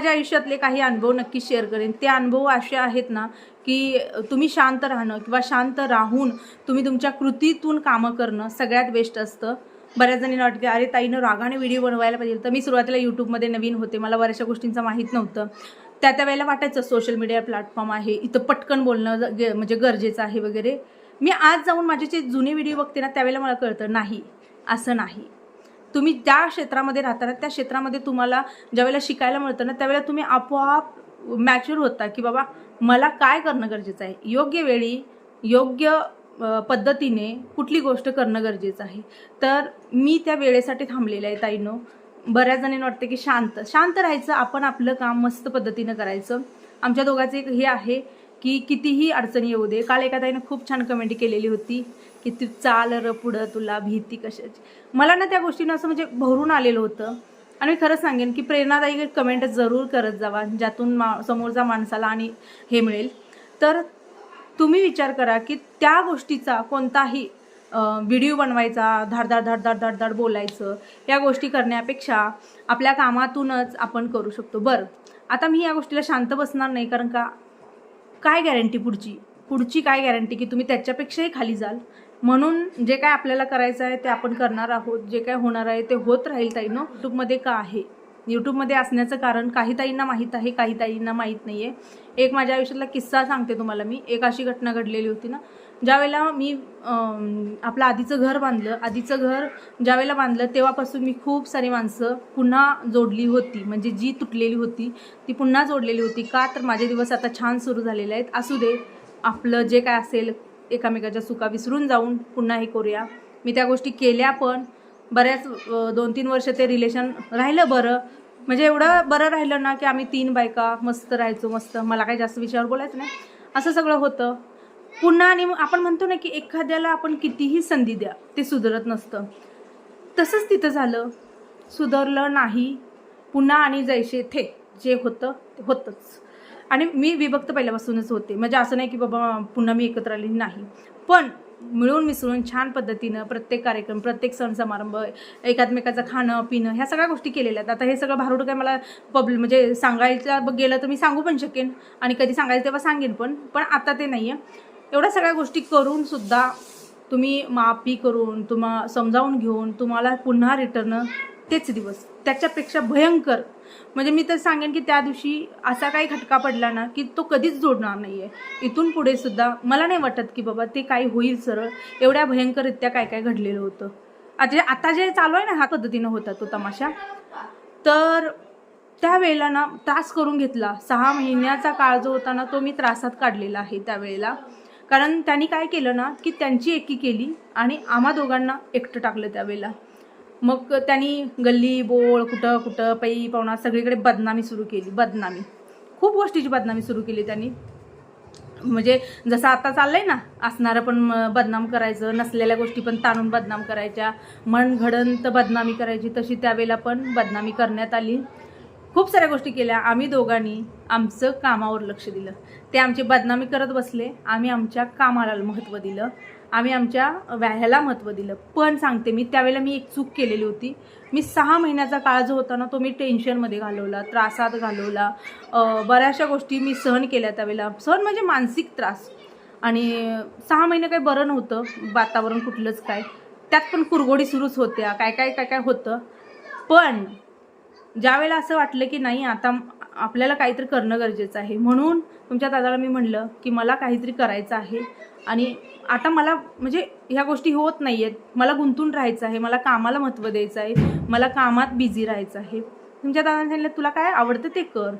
माझ्या आयुष्यातले काही अनुभव नक्की शेअर करेन. ते अनुभव असे आहेत ना की तुम्ही शांत राहणं किंवा शांत राहून तुम्ही तुमच्या कृतीतून कामं करणं सगळ्यात बेस्ट असतं. बऱ्याच जणी वाटते अरे ताईनं रागाने व्हिडिओ बनवायला पाहिजे. तर मी सुरुवातीला यूट्यूबमध्ये नवीन होते. मला बऱ्याचशा गोष्टींचं माहीत नव्हतं. त्या त्या वेळेला वाटायचं सोशल मीडिया प्लॅटफॉर्म आहे. इथं पटकन बोलणं ग- म्हणजे गरजेचं आहे वगैरे. मी आज जाऊन माझे जे जुने व्हिडिओ बघते ना त्यावेळेला मला कळतं नाही असं नाही. तुम्ही त्या क्षेत्रामध्ये राहताना त्या क्षेत्रामध्ये तुम्हाला ज्यावेळेला शिकायला मिळतं ना त्यावेळेला तुम्ही आपोआप मॅच्युअर होता की बाबा मला काय करणं गरजेचं आहे? योग्य वेळी योग्य पद्धतीने कुठली गोष्ट करणं गरजेचं आहे? तर मी त्या वेळेसाठी थांबलेले आहे ताईनो. बऱ्याच जणांना वाटतं की शांत शांत राहायचं आपण आपलं काम मस्त पद्धतीनं करायचं. आमच्या दोघांचं एक हे आहे की कितीही अडचणी येऊ दे. काल एका ताईनं खूप छान कमेंट केलेली होती. की तू चाल र पुढं तुला भीती कशाची. मला ना त्या गोष्टीनं असं म्हणजे भरून आलेलं होतं. आणि मी खरंच सांगेन की प्रेरणादायी कमेंट जरूर करत जावा ज्यातून मा समोरचा माणसाला आणि हे मिळेल. तर तुम्ही विचार करा की त्या गोष्टीचा कोणताही व्हिडिओ बनवायचा धाडधाड धाडधाड धाडधाड बोलायचं या गोष्टी करण्यापेक्षा आपल्या कामातूनच आपण करू शकतो. बरं आता मी या गोष्टीला शांत बसणार नाही कारण का? काय गॅरंटी पुढची? पुढची काय गॅरंटी की तुम्ही त्याच्यापेक्षाही खाली जाल? म्हणून जे काय आपल्याला करायचं आहे ते आपण करणार आहोत जे काय होणार आहे ते होत राहील ताईनं. यूट्यूबमध्ये का आहे? यूट्यूबमध्ये असण्याचं कारण काही ताईंना माहीत आहे काही ताईंना माहीत नाही आहे एक माझ्या आयुष्यातला किस्सा सांगते तुम्हाला मी. एक अशी घटना घडलेली होती ना. ज्यावेळेला मी आपलं आधीचं घर बांधलं आधीचं घर ज्यावेळेला बांधलं तेव्हापासून मी खूप सारी माणसं पुन्हा जोडली होती. म्हणजे जी तुटलेली होती ती पुन्हा जोडलेली होती. का तर माझे दिवस आता छान सुरू झालेले आहेत. असू दे आपलं जे काय असेल एकामेकाच्या चुका विसरून जाऊन पुन्हा हे करूया. मी त्या गोष्टी केल्या पण बऱ्याच दोन तीन वर्ष ते रिलेशन राहिलं बरं. म्हणजे एवढं बरं राहिलं ना की आम्ही तीन बायका मस्त राहायचो मस्त. मला काही जास्त विषयावर बोलायचं नाही. असं सगळं होतं. पुन्हा आणि मग आपण म्हणतो ना की एखाद्याला आपण कितीही संधी द्या ते सुधरत नसतं. तसंच तिथं झालं. सुधारलं नाही. पुन्हा आणि जायचे थे जे होतं ते होतंच. आणि मी विभक्त पहिल्यापासूनच होते. म्हणजे असं नाही की बाबा पुन्हा मी एकत्र आली नाही. पण मिळून मिसळून छान पद्धतीनं प्रत्येक कार्यक्रम प्रत्येक सण समारंभ एकात्मेकाचं खाणं पिणं ह्या सगळ्या गोष्टी केलेल्या आहेत. आता हे सगळं भारूड काय मला पब्लिक म्हणजे सांगायचं गेलं तर मी सांगू पण शकेन. आणि कधी सांगायचं तेव्हा सांगेन पण. पण आता ते नाही आहे एवढ्या सगळ्या गोष्टी करूनसुद्धा तुम्ही माफी करून तुम्हा समजावून घेऊन तुम्हाला पुन्हा रिटर्न तेच दिवस. त्याच्यापेक्षा भयंकर म्हणजे मी तर सांगेन की त्या दिवशी असा काही खटका पडला ना की तो कधीच जोडणार नाही आहे इथून पुढे सुद्धा मला नाही वाटत की बाबा ते काय होईल सरळ. एवढ्या भयंकररित्या काय काय घडलेलं होतं. आता आता जे चालू आहे ना ह्या पद्धतीनं होता तो तमाशा. तर त्यावेळेला ना त्रास करून घेतला. सहा महिन्याचा काळ जो होता ना तो मी त्रासात काढलेला आहे त्यावेळेला. कारण त्यांनी काय केलं ना की त्यांची एकी केली आणि आम्हा दोघांना एकटं टाकलं त्यावेळेला. मग त्यांनी गल्ली बोळ कुठं कुठं पै पाहुणा सगळीकडे बदनामी सुरू केली बदनामी. खूप गोष्टीची बदनामी सुरू केली त्यांनी. म्हणजे जसं आता चाललंय ना असणारं पण म- बदनाम करायचं नसलेल्या गोष्टी पण ताणून बदनाम करायच्या. मनघडंत बदनामी करायची तशी त्यावेळेला पण बदनामी करण्यात आली. खूप साऱ्या गोष्टी केल्या. आम्ही दोघांनी आमचं कामावर लक्ष दिलं. ते आमची बदनामी करत बसले. आम्ही आमच्या कामाला महत्त्व दिलं. आम्ही आमच्या व्याह्याला महत्त्व दिलं. पण सांगते मी त्यावेळेला मी एक चूक केलेली होती. मी सहा महिन्याचा काळ जो होता ना तो मी टेन्शनमध्ये घालवला त्रासात घालवला. बऱ्याचशा गोष्टी मी सहन केल्या त्यावेळेला. सहन म्हणजे मानसिक त्रास. आणि सहा महिने काही बरं नव्हतं वातावरण कुठलंच काय. त्यात पण कुरगोडी सुरूच होत्या काय काय काय काय होतं. पण ज्यावेळेला असं वाटलं की नाही आता आपल्याला काहीतरी करणं गरजेचं आहे. म्हणून तुमच्या दादाला मी म्हणलं की मला काहीतरी करायचं आहे. आणि आता मला म्हणजे ह्या गोष्टी होत नाही आहेत मला गुंतून राहायचं आहे मला कामाला महत्त्व द्यायचं आहे मला कामात बिझी राहायचं आहे. तुमच्या दादाने सांगितलं तुला काय आवडतं ते कर.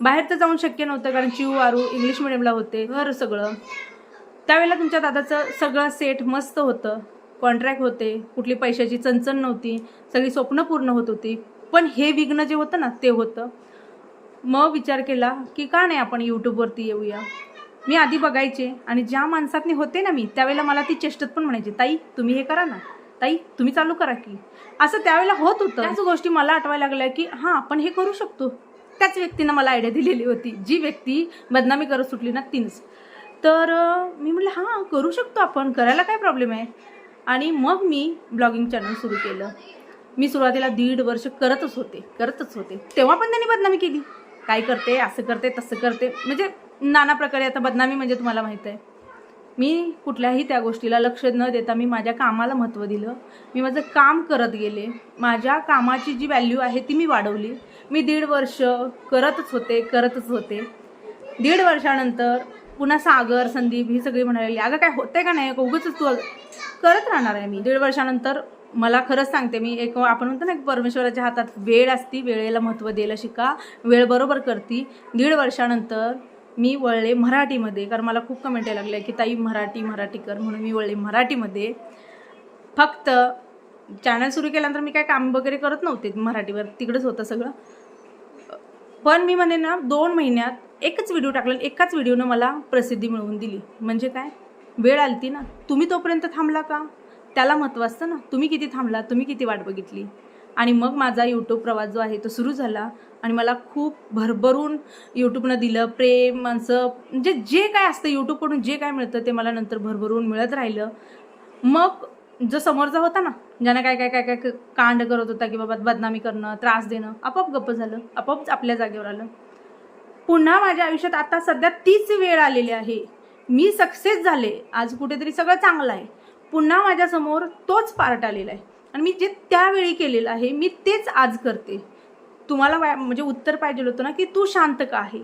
बाहेर तर जाऊन शक्य नव्हतं कारण चिव आरू इंग्लिश मिडियमला होते. घर सगळं. त्यावेळेला तुमच्या दादाचं सगळं सेट मस्त होतं. कॉन्ट्रॅक्ट होते कुठली पैशाची चणचण नव्हती सगळी स्वप्न पूर्ण होत होती. पण हे विघ्न जे होतं ना ते होतं. मग विचार केला की का नाही आपण यूट्यूबवरती येऊया? मी आधी बघायचे आणि ज्या माणसातनी होते ना मी त्यावेळेला मला ती चेष्टत पण म्हणायची ताई तुम्ही हे करा ना. ताई तुम्ही चालू करा की. असं त्यावेळेला होत होतं. त्याच गोष्टी मला आठवायला लागल्या की हां आपण हे करू शकतो. त्याच व्यक्तीनं मला आयडिया दिलेली होती जी व्यक्ती बदनामी करत सुटली ना तीनच. तर मी म्हटलं हां करू शकतो आपण करायला काय प्रॉब्लेम आहे? आणि मग मी ब्लॉगिंग चॅनल सुरू केलं. मी सुरुवातीला दीड वर्ष करतच होते करतच होते. तेव्हा पण त्यांनी बदनामी केली. काय करते असं करते तसं करते. म्हणजे नाना प्रकारे आता बदनामी म्हणजे तुम्हाला माहीत आहे. मी कुठल्याही त्या गोष्टीला लक्ष न देता मी माझ्या कामाला महत्त्व दिलं. मी माझं काम करत गेले. माझ्या कामाची जी व्हॅल्यू आहे ती मी वाढवली. मी दीड वर्ष करतच होते करतच होते. दीड वर्षानंतर पुन्हा सागर संदीप ही सगळी म्हणाली अगं काय होतंय का नाही? उगच तू करत राहणार आहे मी. दीड वर्षानंतर मला खरंच सांगते मी एक आपण म्हणतो ना एक परमेश्वराच्या हातात वेळ असती वेळेला महत्त्व द्यायला शिका वेळ बरोबर करती. दीड वर्षानंतर मी वळले मराठीमध्ये कारण मला खूप कमेंट यायला लागल्या की ताई मराठी मराठी कर. म्हणून मी वळले मराठीमध्ये. फक्त चॅनल सुरू केल्यानंतर मी काय काम वगैरे करत नव्हते मराठीवर तिकडंच होतं सगळं. पण मी म्हणे ना दोन महिन्यात एकच व्हिडिओ टाकला एकाच व्हिडिओनं मला प्रसिद्धी मिळवून दिली. म्हणजे काय? वेळ आलती ना. तुम्ही तोपर्यंत थांबला का? त्याला महत्त्व असतं ना. तुम्ही किती थांबला? तुम्ही किती वाट बघितली? आणि मग माझा यूट्यूब प्रवास जो आहे तो सुरू झाला. आणि मला खूप भरभरून यूट्यूबनं दिलं प्रेम माणसं म्हणजे जे काय असतं यूट्यूबकडून जे काय मिळतं ते मला नंतर भरभरून मिळत राहिलं. मग जो समोरचा होता ना ज्यानं काय काय काय काय कांड करत होता की बाबा बदनामी करणं त्रास देणं आपोआप गप्प झालं आपोआप आपल्या जागेवर आलं. पुन्हा माझ्या आयुष्यात आता सध्या तीच वेळ आलेली आहे. मी सक्सेस झाले आज कुठेतरी सगळं चांगलं आहे. पुन्हा माझ्यासमोर तोच पार्ट आलेला आहे. आणि मी जे त्यावेळी केलेलं आहे मी तेच आज करते. तुम्हाला म्हणजे उत्तर पाहिजे होतं ना की तू शांत का आहे?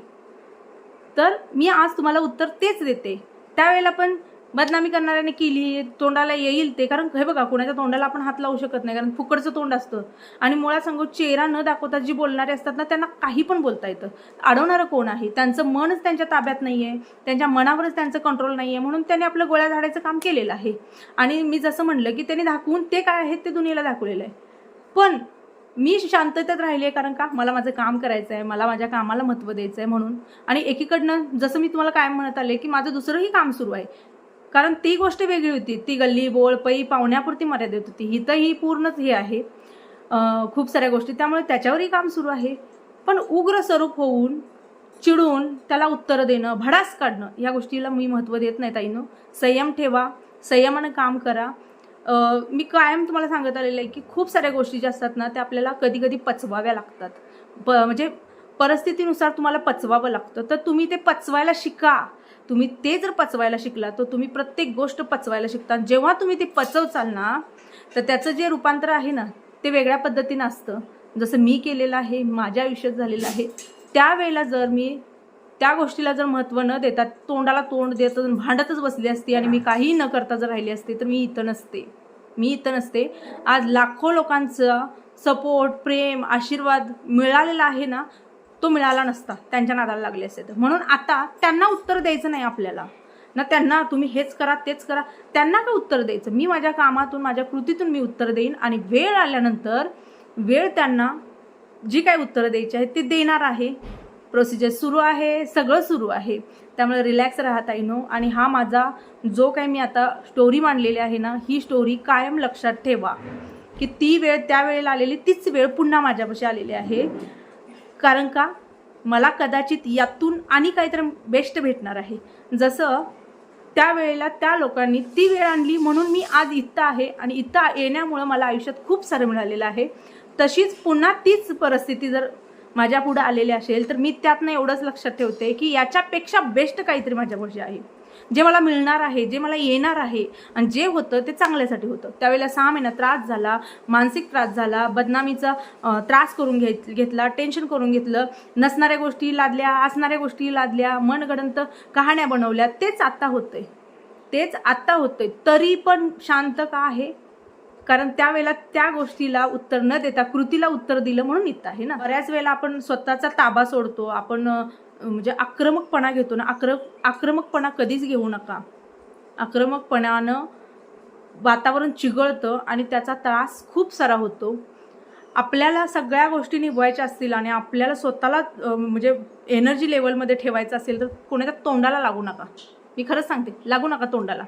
तर मी आज तुम्हाला उत्तर तेच देते. त्यावेळेला पण बदनामी करणाऱ्याने केली तोंडाला येईल ते. कारण हे बघा कोणाच्या तोंडाला आपण हात लावू शकत नाही. कारण फुकडचं तोंड असतं. आणि मुळात सांगू चेहरा न दाखवता जी बोलणारे असतात ना त्यांना काही पण बोलता येतं. अडवणारं कोण आहे? त्यांचं मनच त्यांच्या ताब्यात नाही आहे त्यांच्या मनावरच त्यांचं कंट्रोल नाही आहे म्हणून त्यांनी आपलं गोळ्या झाडायचं काम केलेलं आहे. आणि मी जसं म्हणलं की त्यांनी दाखवून ते काय आहेत ते दुनियेला दाखवलेलं आहे. पण मी शांततेत राहिली कारण का? मला माझं काम करायचं आहे मला माझ्या कामाला महत्त्व द्यायचं आहे म्हणून. आणि एकीकडनं जसं मी तुम्हाला काय म्हणत आले की माझं दुसरंही काम सुरू आहे. कारण ती गोष्ट वेगळी होती. ती गल्ली बोळ पै पाहुण्यापुरती मर्यादित होती. हिथं ही पूर्णच हे आहे. खूप साऱ्या गोष्टी. त्यामुळे त्याच्यावरही काम सुरू आहे. पण उग्र स्वरूप होऊन चिडून त्याला उत्तरं देणं भडास काढणं या गोष्टीला मी महत्त्व देत नाही ताईनं. संयम ठेवा. संयमानं काम करा. मी कायम तुम्हाला सांगत आलेलं आहे की खूप साऱ्या गोष्टी ज्या असतात ना त्या आपल्याला कधी कधी पचवाव्या लागतात. प म्हणजे परिस्थितीनुसार तुम्हाला पचवावं लागतं. तर तुम्ही ते पचवायला शिका. तुम्ही ते जर पचवायला शिकला तर तुम्ही प्रत्येक गोष्ट पचवायला शिकता. जेव्हा तुम्ही ते पचवचाल ना तर त्याचं जे रूपांतर आहे ना ते वेगळ्या पद्धतीनं असतं. जसं मी केलेलं आहे माझ्या आयुष्यात झालेलं आहे त्यावेळेला जर मी त्या गोष्टीला जर महत्त्व न देता तोंडाला तोंड देत भांडतच बसली असती आणि मी काहीही न करता जर राहिली असते तर मी इथं नसते. मी इथं नसते. आज लाखो लोकांचा सपोर्ट प्रेम आशीर्वाद मिळालेला आहे ना तो मिळाला नसता त्यांच्या नादाला लागले असते तर. म्हणून आता त्यांना उत्तर द्यायचं नाही आपल्याला. ना त्यांना तुम्ही हेच करा तेच करा. त्यांना का उत्तर द्यायचं? मी माझ्या कामातून माझ्या कृतीतून मी उत्तर देईन आणि वेळ आल्यानंतर वेळ त्यांना जी काही उत्तरं द्यायची आहेत ते देणार आहे. प्रोसिजर सुरू आहे सगळं सुरू आहे. त्यामुळे रिलॅक्स राहता नो. आणि हा माझा जो काही मी आता स्टोरी मांडलेली आहे ना ही स्टोरी कायम लक्षात ठेवा. की ती वेळ त्या वेळेला आलेली तीच वेळ पुन्हा माझ्यापाशी आलेली आहे. कारण का? मला कदाचित यातून आणि काहीतरी बेस्ट भेटणार आहे. जसं त्यावेळेला त्या लोकांनी ती वेळ आणली म्हणून मी आज इथं आहे आणि इथं येण्यामुळं मला आयुष्यात खूप सारं मिळालेलं आहे. तशीच पुन्हा तीच परिस्थिती जर माझ्या पुढं आलेली असेल तर मी त्यातनं एवढंच लक्षात ठेवते की याच्यापेक्षा बेस्ट काहीतरी माझ्यापाशी आहे. जे मला मिळणार आहे जे मला येणार आहे आणि जे होतं ते चांगल्यासाठी होतं. त्यावेळेला सहा महिना त्रास झाला मानसिक त्रास झाला बदनामीचा त्रास करून घेत घेतला टेन्शन करून घेतलं नसणाऱ्या गोष्टी लादल्या असणाऱ्या गोष्टी लादल्या मनगडंत कहाण्या बनवल्या तेच आत्ता होतंय. तेच आत्ता होतंय. तरी पण शांत का आहे? कारण त्यावेळेला त्या गोष्टीला उत्तर न देता कृतीला उत्तर दिलं म्हणून इथं आहे ना. बऱ्याच वेळेला आपण स्वतःचा ताबा सोडतो आपण म्हणजे आक्रमकपणा घेतो ना आक्र आक्रमकपणा कधीच घेऊ नका. आक्रमकपणानं वातावरण चिघळतं आणि त्याचा त्रास खूप सारा होतो. आपल्याला सगळ्या गोष्टी निभवायच्या असतील आणि आपल्याला स्वतःला म्हणजे एनर्जी लेवलमध्ये ठेवायचं असेल तर कोणाच्या तोंडाला लागू नका. मी खरंच सांगते लागू नका तोंडाला.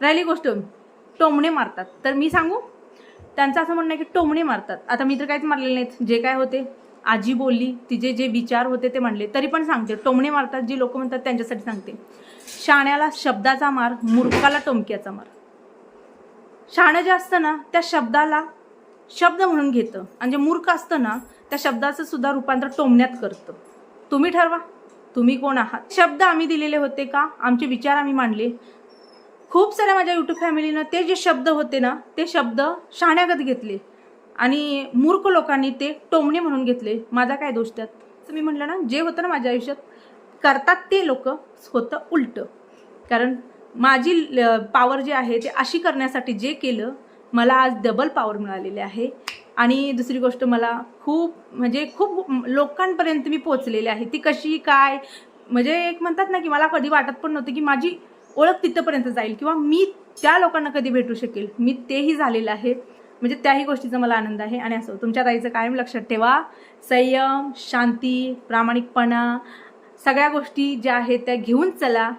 राहिली गोष्ट टोमणे मारतात. तर मी सांगू त्यांचं असं म्हणणं आहे की टोमणे मारतात. आता मी तर काहीच मारलेले नाहीत. जे काय होते आजी बोलली तिचे जे विचार होते ते म्हणले. तरी पण सांगते टोमणे मारतात जी लोक म्हणतात त्यांच्यासाठी सांगते. शाण्याला शब्दाचा मार मूर्खाला टोमक्याचा मार. शाणं जे असतं ना त्या शब्दाला शब्द म्हणून घेतं. आणि जे मूर्ख असतं ना त्या शब्दाचं सुद्धा रूपांतर टोमण्यात करतं. तुम्ही ठरवा तुम्ही कोण आहात? शब्द आम्ही दिलेले होते का? आमचे विचार आम्ही मांडले. खूप साऱ्या माझ्या यूट्यूब फॅमिलीनं ते जे शब्द होते ना ते शब्द शाण्यागत घेतले. आणि मूर्ख लोकांनी ते टोमणे म्हणून घेतले. माझा काय दोष त्यात? मी म्हटलं ना जे होतं ना माझ्या आयुष्यात करतात ते लोक होतं उलटं. कारण माझी पॉवर जी आहे ते अशी करण्यासाठी जे केलं मला आज डबल पॉवर मिळालेली आहे. आणि दुसरी गोष्ट मला खूप म्हणजे खूप लोकांपर्यंत मी पोचलेले आहे. ती कशी काय? म्हणजे एक म्हणतात ना की मला कधी वाटत पण नव्हतं की माझी ओळख तिथंपर्यंत जाईल. किंवा मी त्या लोकांना कधी भेटू शकेल. मी तेही झालेलं आहे. म्हणजे त्याही गोष्टीचा मला आनंद आहे. आणि असं तुमच्या ताईचं कायम लक्षात ठेवा. संयम शांती प्रामाणिकपणा सगळ्या गोष्टी ज्या आहेत त्या घेऊन चला.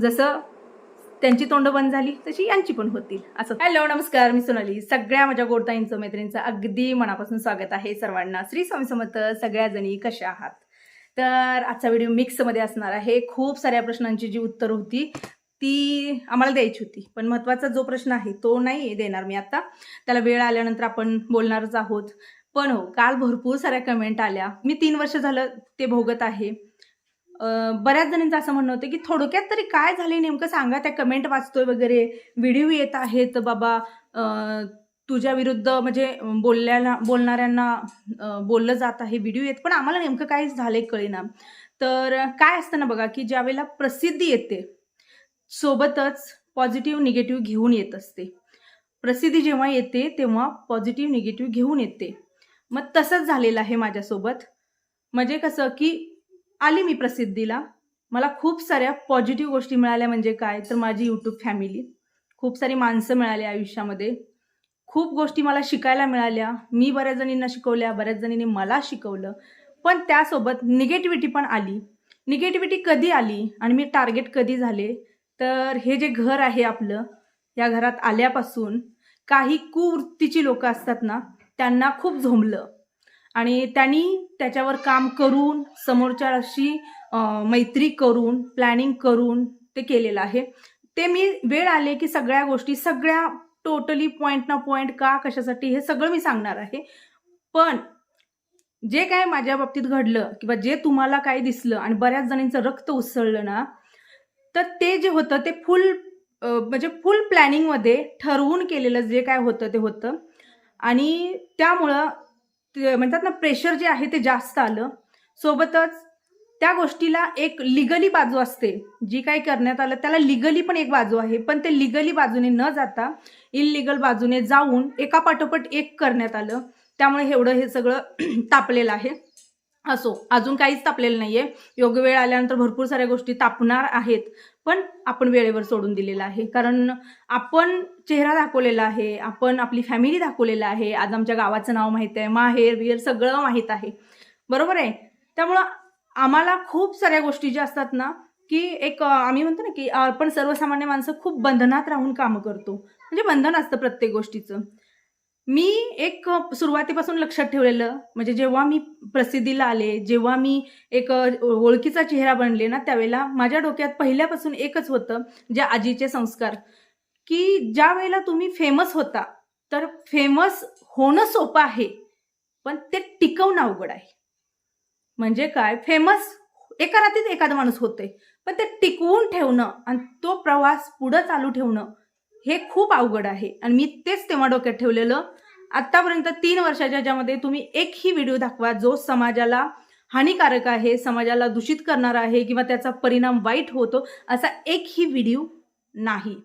जसं त्यांची तोंड बंद झाली तशी यांची पण होतील. असं. हॅलो नमस्कार. मी सोनाली. सगळ्या माझ्या गोडताईंचं मैत्रिणींचं अगदी मनापासून स्वागत आहे सर्वांना. श्री स्वामी समर्थ सगळ्या जणी कशा आहात? तर आजचा व्हिडिओ मिक्समध्ये असणार आहे. खूप साऱ्या प्रश्नांची जी उत्तर होती ती आम्हाला द्यायची होती. पण महत्त्वाचा जो प्रश्न आहे तो नाही देणार मी आता. त्याला वेळ आल्यानंतर आपण बोलणारच आहोत. पण हो काल भरपूर साऱ्या कमेंट आल्या. मी तीन वर्ष झालं ते भोगत आहे. बऱ्याच जणांचं असं म्हणणं होतं की थोडक्यात तरी काय झाले नेमकं सांगा त्या कमेंट वाचतोय वगैरे. व्हिडिओ येत आहेत बाबा तुझ्या विरुद्ध म्हणजे बोलल्याला बोलणाऱ्यांना बोललं जात आहे व्हिडिओ येत. पण आम्हाला नेमकं काय झालंय कळेना. तर काय असतं ना बघा की ज्यावेळेला प्रसिद्धी येते सोबतच पॉझिटिव्ह निगेटिव्ह घेऊन येत असते. प्रसिद्धी जेव्हा येते तेव्हा पॉझिटिव्ह निगेटिव्ह घेऊन येते. मग तसंच झालेलं आहे माझ्यासोबत. म्हणजे कसं की आली मी प्रसिद्धीला. मला खूप साऱ्या पॉझिटिव्ह गोष्टी मिळाल्या म्हणजे काय? तर माझी यूट्यूब फॅमिली खूप सारी माणसं मिळाली आयुष्यामध्ये. खूप गोष्टी मला शिकायला मिळाल्या. मी बऱ्याच जणींना शिकवल्या बऱ्याच जणींनी मला शिकवलं. पण त्यासोबत निगेटिव्हिटी पण आली. निगेटिव्हिटी कधी आली आणि मी टार्गेट कधी झाले? तर हे जे घर आहे आपलं या घरात आल्यापासून काही कुवृत्तीची लोकं असतात ना त्यांना खूप झोंबलं. आणि त्यांनी त्याच्यावर काम करून समोरच्याशी अशी मैत्री करून प्लॅनिंग करून ते केलेलं आहे. ते मी वेळ आले की सगळ्या गोष्टी सगळ्या टोटली पॉईंट ना पॉईंट का कशासाठी हे सगळं मी सांगणार आहे. पण जे काय माझ्या बाबतीत घडलं किंवा जे तुम्हाला काय दिसलं आणि बऱ्याच जणींचं रक्त उसळलं ना तर ते जे होतं ते फुल म्हणजे फुल प्लॅनिंगमध्ये ठरवून केलेलं जे काय होतं ते होतं. आणि त्यामुळं ते म्हणतात ना प्रेशर जे आहे ते जास्त आलं. सोबतच त्या गोष्टीला एक लिगली बाजू असते. जी काही करण्यात आलं त्याला लिगली पण एक बाजू आहे. पण ते लिगली बाजूने न जाता इलिगल बाजूने जाऊन एका पाठोपाठ एक करण्यात आलं. त्यामुळे एवढं हे सगळं तापलेलं आहे. असो. अजून काहीच तापलेलं नाहीये. योग्य वेळ आल्यानंतर भरपूर साऱ्या गोष्टी तापणार आहेत पण आपण वेळेवर सोडून दिलेलं आहे. कारण आपण चेहरा दाखवलेला आहे आपण आपली फॅमिली दाखवलेलं आहे आज आमच्या गावाचं नाव माहीत आहे माहेर विहेर सगळं माहीत आहे. बरोबर आहे? त्यामुळं आम्हाला खूप साऱ्या गोष्टी ज्या असतात ना की एक आम्ही म्हणतो ना की आपण सर्वसामान्य माणसं खूप बंधनात राहून कामं करतो. म्हणजे बंधन असतं प्रत्येक गोष्टीचं. मी एक सुरुवातीपासून लक्षात ठेवलेलं म्हणजे जेव्हा मी प्रसिद्धीला आले जेव्हा मी एक ओळखीचा चेहरा बनले ना त्यावेळेला माझ्या डोक्यात पहिल्यापासून एकच होतं जे आजीचे संस्कार. की ज्या वेळेला तुम्ही फेमस होता तर फेमस होणं सोपं आहे पण ते टिकवणं अवघड आहे. म्हणजे काय? फेमस एका रात्रीत एखादा माणूस होते पण ते टिकवून ठेवणं आणि तो प्रवास पुढं चालू ठेवणं हे खूप अवघड आहे. आणि मी तेच तेव्हा डोक्यात ठेवलेलं आत्तापर्यंत तीन वर्षाच्या ज्यामध्ये तुम्ही एकही व्हिडिओ दाखवा जो समाजाला हानिकारक आहे समाजाला दूषित करणारा आहे किंवा त्याचा परिणाम वाईट होतो असा एकही व्हिडिओ नाही.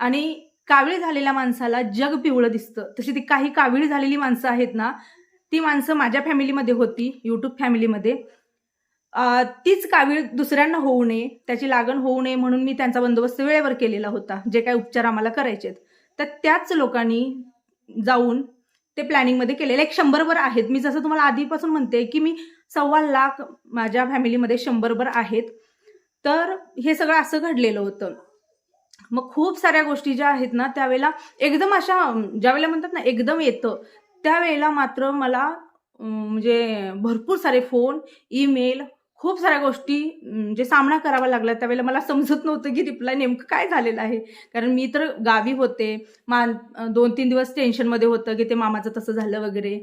आणि कावीळ झालेल्या माणसाला जग पिवळं दिसतं. तशी ती काही कावीळ झालेली माणसं आहेत ना ती माणसं माझ्या फॅमिलीमध्ये होती यूट्यूब फॅमिलीमध्ये तीच कावीळ दुसऱ्यांना होऊ नये त्याची लागण होऊ नये म्हणून मी त्यांचा बंदोबस्त वेळेवर केलेला होता जे काही उपचार आम्हाला करायचे तर त्याच लोकांनी जाऊन ते प्लॅनिंगमध्ये केलेले एक शंभरभर आहेत. मी जसं तुम्हाला आधीपासून म्हणते की मी सव्वा लाख माझ्या फॅमिलीमध्ये शंभरभर आहेत. तर हे सगळं असं घडलेलं होतं. मग खूप साऱ्या गोष्टी ज्या आहेत ना त्यावेळेला एकदम अशा ज्यावेळेला म्हणतात ना एकदम येतं त्यावेळेला मात्र मला म्हणजे भरपूर सारे फोन ईमेल खूप साऱ्या गोष्टी म्हणजे जे सामना करावा लागला त्यावेळेला मला समजत नव्हतं की रिप्लाय नेमकं काय झालेलं आहे. कारण मी तर गावी होते. मा दोन तीन दिवस टेन्शनमध्ये होतं की ते मामाचं तसं झालं वगैरे.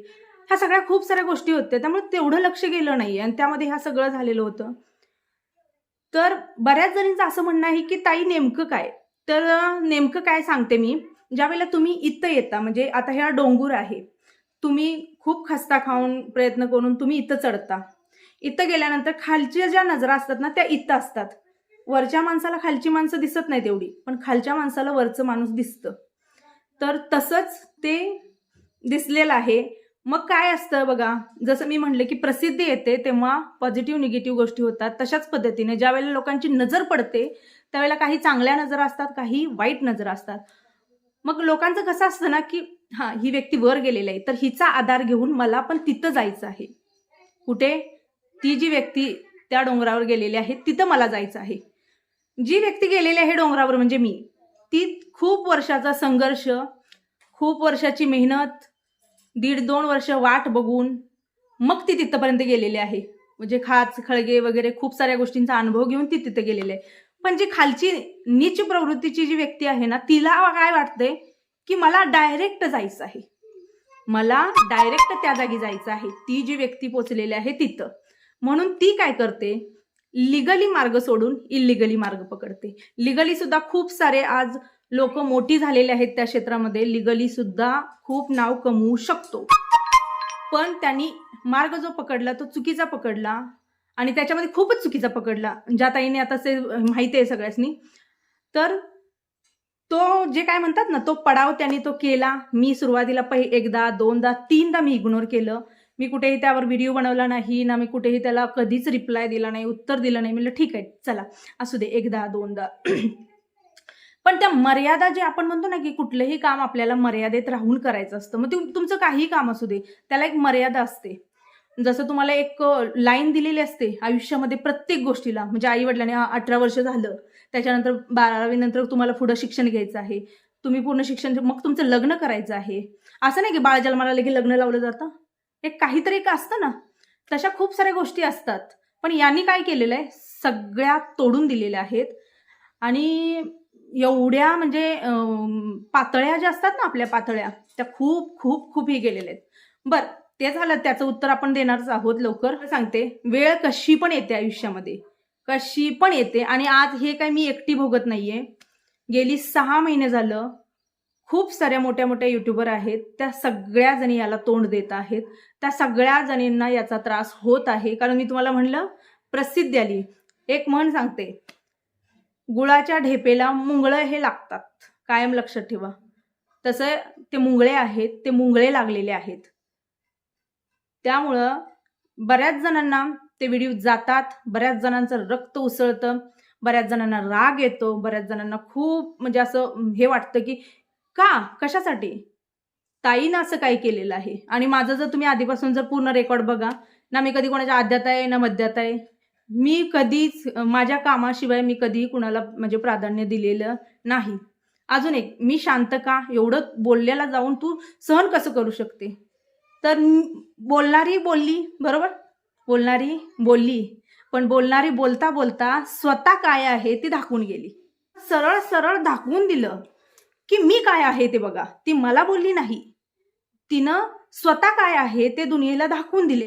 ह्या सगळ्या खूप साऱ्या गोष्टी होत्या. त्यामुळे तेवढं लक्ष गेलं नाही आणि त्यामध्ये ह्या सगळं झालेलं होतं. तर बऱ्याच जणींचं असं म्हणणं आहे की ताई नेमकं काय? तर नेमकं काय सांगते मी? ज्यावेळेला तुम्ही इथं येता म्हणजे आता ह्या डोंगूर आहे. तुम्ही खूप खस्ता खाऊन प्रयत्न करून तुम्ही इथं चढता. इथं गेल्यानंतर खालच्या ज्या नजरा असतात ना त्या इथं असतात. वरच्या माणसाला खालची माणसं दिसत नाही तेवढी पण खालच्या माणसाला वरचं माणूस दिसतं. तर तसंच ते दिसलेलं आहे. मग काय असतं बघा जसं मी म्हटलं की प्रसिद्धी येते तेव्हा पॉझिटिव्ह निगेटिव्ह गोष्टी होतात. तशाच पद्धतीने ज्या वेळेला लोकांची नजर पडते त्यावेळेला काही चांगल्या नजर असतात काही वाईट नजर असतात. मग लोकांचं कसं असतं ना की हां ही व्यक्ती वर गेलेली आहे तर हिचा आधार घेऊन मला पण तिथं जायचं आहे. कुठे? ती जी व्यक्ती त्या डोंगरावर गेलेली आहे तिथं मला जायचं आहे. जी व्यक्ती गेलेली आहे डोंगरावर म्हणजे मी. ती खूप वर्षाचा संघर्ष खूप वर्षाची मेहनत दीड दोन वर्ष वाट बघून मग ती तिथपर्यंत गेलेली आहे. म्हणजे खाच खळगे वगैरे खूप साऱ्या गोष्टींचा अनुभव घेऊन ती तिथं गेलेली आहे. पण जी खालची नीच प्रवृत्तीची जी व्यक्ती आहे ना तिला काय वाटते की मला डायरेक्ट जायचं आहे. मला डायरेक्ट त्या जागी जायचं आहे. ती जी व्यक्ती पोचलेली आहे तिथं. म्हणून ती काय करते? लिगली मार्ग सोडून इलिगली मार्ग पकडते. लिगली सुद्धा खूप सारे आज लोक मोठी झालेले आहेत त्या क्षेत्रामध्ये. लिगली सुद्धा खूप नाव कमवू शकतो. पण त्यांनी मार्ग जो पकडला तो चुकीचा पकडला आणि त्याच्यामध्ये खूपच चुकीचा पकडला. ज्या ताईने आता ते माहिती आहे सगळ्यासनी. तर तो जे काय म्हणतात ना तो पडाव त्यांनी तो केला. मी सुरुवातीला पहि एकदा दोनदा तीनदा मी इग्नोर केलं. मी कुठेही त्यावर व्हिडिओ बनवला नाही ना मी कुठेही त्याला कधीच रिप्लाय दिला नाही उत्तर दिलं नाही. म्हणलं ठीक आहे चला असू दे एकदा दोनदा. पण त्या मर्यादा जे आपण म्हणतो ना की कुठलंही काम आपल्याला मर्यादेत राहून करायचं असतं मग तुमचं काही काम असू दे त्याला एक मर्यादा असते. जसं तुम्हाला एक लाईन दिलेली असते आयुष्यामध्ये प्रत्येक गोष्टीला म्हणजे आई वडिलांनी अठरा वर्ष झालं त्याच्यानंतर बारावी नंतर तुम्हाला पुढं शिक्षण घ्यायचं आहे तुम्ही पूर्ण शिक्षण मग तुमचं लग्न करायचं आहे. असं नाही की बाळ जन्माला लगे लग्न लावलं जातं? एक काहीतरी एक असतं ना तशा खूप साऱ्या गोष्टी असतात. पण यांनी काय केलेलं आहे सगळ्या तोडून दिलेल्या आहेत. आणि एवढ्या म्हणजे पातळ्या ज्या असतात ना आपल्या पातळ्या त्या खूप खूप खूप हे गेलेल्या आहेत. बरं ते झालं. त्याचं उत्तर आपण देणारच आहोत लवकर. सांगते वेळ कशी पण येते आयुष्यामध्ये. कशी पण येते. आणि आज हे काय मी एकटी भोगत नाहीये. गेली सहा महिने झालं. खूप साऱ्या मोठ्या मोठ्या युट्यूबर आहेत. त्या सगळ्या जणी याला तोंड देत आहेत. त्या सगळ्या जणींना याचा त्रास होत आहे. कारण मी तुम्हाला म्हणलं प्रसिद्धी आली. एक म्हण सांगते. गुळाच्या ढेपेला मुंगळं हे लागतात. कायम लक्षात ठेवा. तसं ते मुंगळे आहेत. ते मुंगळे लागलेले आहेत. त्यामुळं बऱ्याच जणांना ते व्हिडिओ जातात. बऱ्याच जणांचं रक्त उसळतं. बऱ्याच जणांना राग येतो. बऱ्याच जणांना खूप म्हणजे असं हे वाटतं की का? कशासाठी? ताईनं असं काय केलेलं आहे. आणि माझं जर तुम्ही आधीपासून जर पूर्ण रेकॉर्ड बघा ना मी कधी कोणाच्या आद्यात आहे ना मध्यात आहे मी कधीच माझ्या कामाशिवाय मी कधीही कुणाला म्हणजे प्राधान्य दिलेलं नाही. अजून एक मी शांत का? एवढं बोलल्याला जाऊन तू सहन कसं करू शकते? तर बोलणारी बोलली बरोबर? बोलणारी बोलली. पण बोलणारी बोलता बोलता स्वतः काय आहे ती दाखवून गेली. सरळ सरळ दाखवून दिलं. की मी काय आहे ते बघा. ती मला बोलली नाही. तिनं स्वतः काय आहे ते दुनियेला दाखवून दिले.